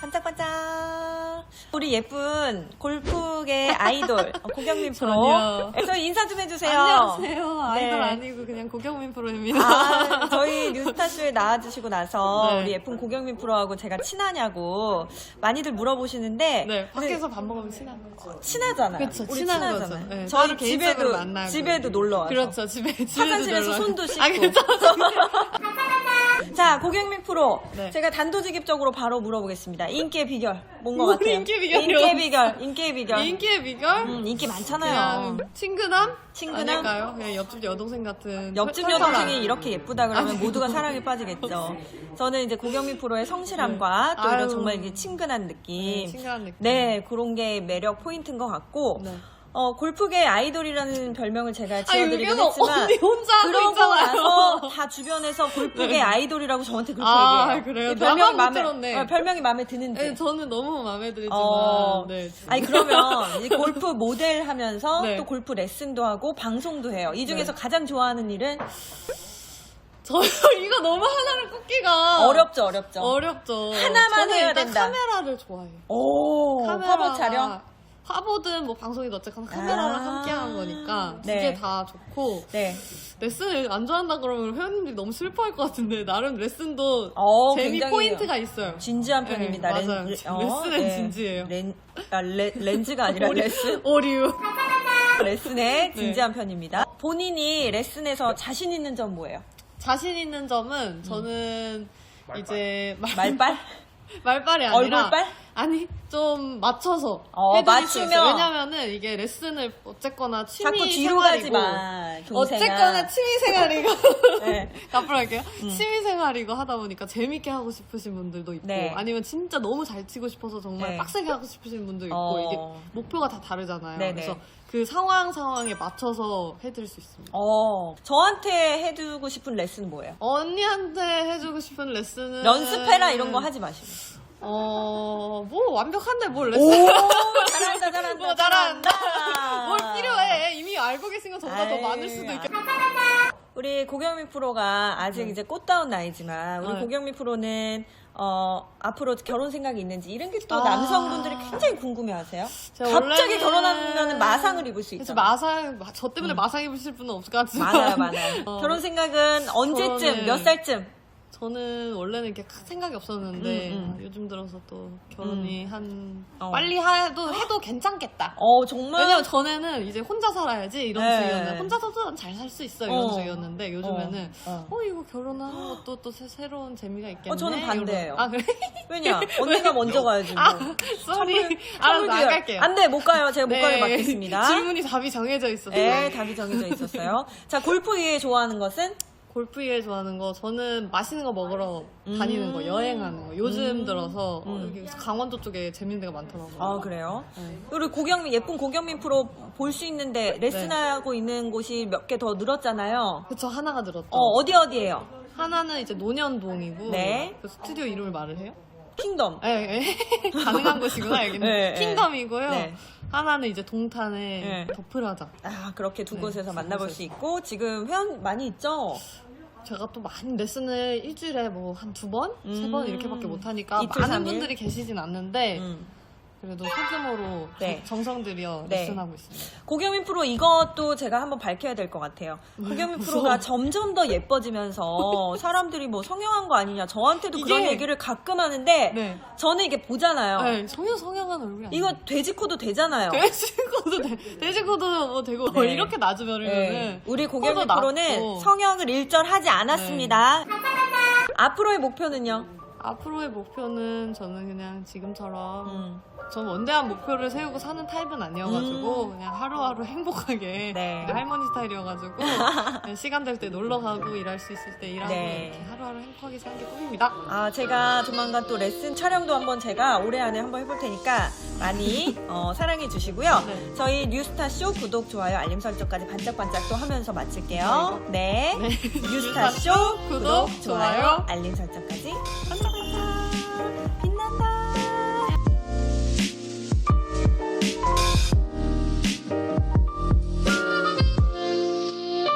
반짝반짝. 우리 예쁜 골프계 아이돌 어, 고경민 프로. 전혀. 저 인사 좀 해주세요. 안녕하세요. 아이돌 네. 아니고 그냥 고경민 프로입니다. 아, 저희 뉴스타쇼에 나와주시고 나서 네. 우리 예쁜 고경민 프로하고 제가 친하냐고 많이들 물어보시는데 네, 밖에서 밥 먹으면 친한 거죠. 친하잖아요. 그쵸, 우리 친한 친하잖아요. 거죠. 네, 저희 집에도. 집에도 놀러 와서. 그렇죠. 집에 집에도 화장실에서 놀러 손도. 씻고. 아, 그렇죠. 자, 고경민 프로. 네. 제가 단도직입적으로 바로 물어보겠습니다. 인기의 비결. 뭔것뭘 같아요? 인기의 비결이요? 인기의 비결. 인기의 비결. 인기의 비결? 음, 인기 많잖아요. 그냥 친근함? 친근함? 아닐까요? 그냥 옆집 여동생 같은 옆집 털털한. 여동생이 이렇게 예쁘다 그러면. 모두가 사랑에 빠지겠죠. 저는 이제 고경민 프로의 성실함과 네. 또 이런 아유. 정말 이게 친근한 네, 느낌. 친근한 느낌. 네, 그런 게 매력 포인트인 것 같고. 네. 어, 골프계 아이돌이라는 별명을 제가 아, 지어드리긴 여기는 했지만. 언니 혼자 그러고. 나서 다 주변에서 골프계 네. 아이돌이라고 저한테 그렇게 아, 얘기해요. 그래요? 이 별명이 나만 못 마음에, 들었네. 어, 별명이 마음에 드는지. 네, 저는 너무 마음에 들지만 어, 네. 아니 그러면 이 골프 모델 하면서 네. 또 골프 레슨도 하고 방송도 해요. 이 중에서 네. 가장 좋아하는 일은 저 이거 너무 하나를 꼽기가 어렵죠, 어렵죠. 어렵죠. 하나만 저는 해야 일단 된다. 카메라를 좋아해요. 오, 화보 촬영. 화보든 뭐 방송이든 어쨌거나 카메라랑 아. 함께하는 거니까 두 네. 개다 좋고 네. 레슨을 안 좋아한다 그러면 회원님들이 너무 슬퍼할 것 같은데 나름 레슨도 어, 재미 굉장히 포인트가 있어요. 진지한 네, 편입니다. 맞아요. 렌, 레슨은 진지해요. 렌, 아, 레, 렌즈가 아니라 오류. 레슨. 오류. 레슨의 네. 진지한 편입니다. 본인이 레슨에서 자신 있는 점 뭐예요? 자신 있는 점은 저는 이제 말, 말빨? 말빨이 아니라 얼굴빨? 아니 좀 맞춰서 어, 해드릴 수 맞추면. 왜냐면은 이게 레슨을 어쨌거나 취미 자꾸 뒤로 생활이고 가지 마. 동생아. 어쨌거나 취미 생활이고 네. 앞으로 할게요. 취미 생활이고 하다 보니까 재밌게 하고 싶으신 분들도 있고 네. 아니면 진짜 너무 잘 치고 싶어서 정말 네. 빡세게 하고 싶으신 분도 있고 어. 이게 목표가 다 다르잖아요. 네네. 그래서 그 상황 상황에 맞춰서 해드릴 수 있습니다. 어, 저한테 해두고 싶은 레슨 뭐예요? 언니한테 해주고 싶은 레슨은 연습해라 이런 거 하지 마시고. 어, 뭐 완벽한데 뭘 오, 레슨 잘한다, 잘한다. 뭐 잘한다. 뭘 필요해? 이미 알고 계신 건 저보다 더 아이, 많을 수도 있겠다. 우리 고경민 프로가 아직 이제 꽃다운 나이지만 우리 네. 고경민 프로는 어, 앞으로 결혼 생각이 있는지 이런 게 또 아. 남성분들이 굉장히 궁금해하세요. 제가 갑자기 원래는- 결혼하면 마상을 입을 수 그래서 있죠. 마상, 마- 저 때문에 마상 입으실 분은 없을 것 같지만. 많아요, 많아요. 어, 결혼 생각은 언제쯤, 결혼을- 몇 살쯤? 저는 원래는 이렇게 큰 생각이 없었는데 음, 음. 아, 요즘 들어서 또 결혼이 한 어. 빨리 해도 해도 괜찮겠다. 어, 정말. 왜냐면 전에는 이제 혼자 살아야지 이런 네. 주의였는데 혼자서도 잘 살 수 있어 이런 어. 주의였는데 요즘에는 어, 어, 이거 결혼하는 것도 또 새, 새로운 재미가 있겠네. 어, 저는 반대예요. 이런- 아 그래? 왜냐? 언니가 먼저 가야지. 뭐. 아 쏘리. 알았어 안 갈게요. 안 돼, 못 가요. 제가 못 네. 가게 받겠습니다. 질문이 답이 정해져 있어서. 네, 답이 정해져 있었어요. 자, 골프 이외에 좋아하는 것은? 골프 이외에 좋아하는 거 저는 맛있는 거 먹으러 다니는 거 여행하는 거 요즘 들어서 어, 여기 강원도 쪽에 재밌는 데가 많더라고요. 음. 아, 그래요? 네. 우리 고경민, 예쁜 고경민 프로 볼 수 있는데 레슨하고 있는 곳이 몇 개 더 늘었잖아요. 그쵸 하나가 들었죠. 어, 어디 어디예요? 하나는 이제 논현동이고 네. 그 스튜디오 이름을 말을 해요? 킹덤. 예, 예. 가능한 곳이구나 여기는 네, 네. 킹덤이고요. 네. 하나는 이제 동탄의 네. 더프라자. 아, 그렇게 두 네, 곳에서 두 만나볼 곳에서. 수 있고 지금 회원 많이 있죠? 제가 또 많이 레슨을 일주일에 뭐 한 두 번, 세 번 음. 이렇게밖에 못 하니까 이틀, 많은 삼일? 분들이 계시진 않는데 음. 그래도 소규모로 네. 정- 정성 들여 네. 레슨하고 있습니다. 고경민 프로 이것도 제가 한번 밝혀야 될 것 같아요. 고경민 프로가 점점 더 예뻐지면서 사람들이 뭐 성형한 거 아니냐 저한테도 그런 이게- 얘기를 가끔 하는데 네. 저는 이게 보잖아요. 네, 전혀 성형한 얼굴이 아니에요. 이거 돼지코도 되잖아요. 돼지코도 돼, 돼지코도 뭐 되고 뭐 네. 이렇게 낮으면은 네. 우리 고경민 코도 프로는 낮고. 네. 성형을 일절하지 않았습니다. 앞으로의 목표는요? 앞으로의 목표는 저는 그냥 지금처럼 음. 전 원대한 목표를 세우고 사는 타입은 아니어가지고 음. 그냥 하루하루 행복하게 네. 할머니 스타일이어가지고 시간 될 때 놀러 가고 일할 수 있을 때 일하고 네. 이렇게 하루하루 행복하게 사는 게 꿈입니다. 아, 제가 조만간 또 레슨 촬영도 한번 제가 올해 안에 한번 해볼 테니까 많이 어, 사랑해 주시고요. 네. 저희 뉴스타 쇼 구독, 좋아요, 알림 설정까지 반짝반짝 또 하면서 마칠게요. 네. 네. 뉴스타 쇼 구독, 구독, 좋아요. 알림 설정까지 빛난다.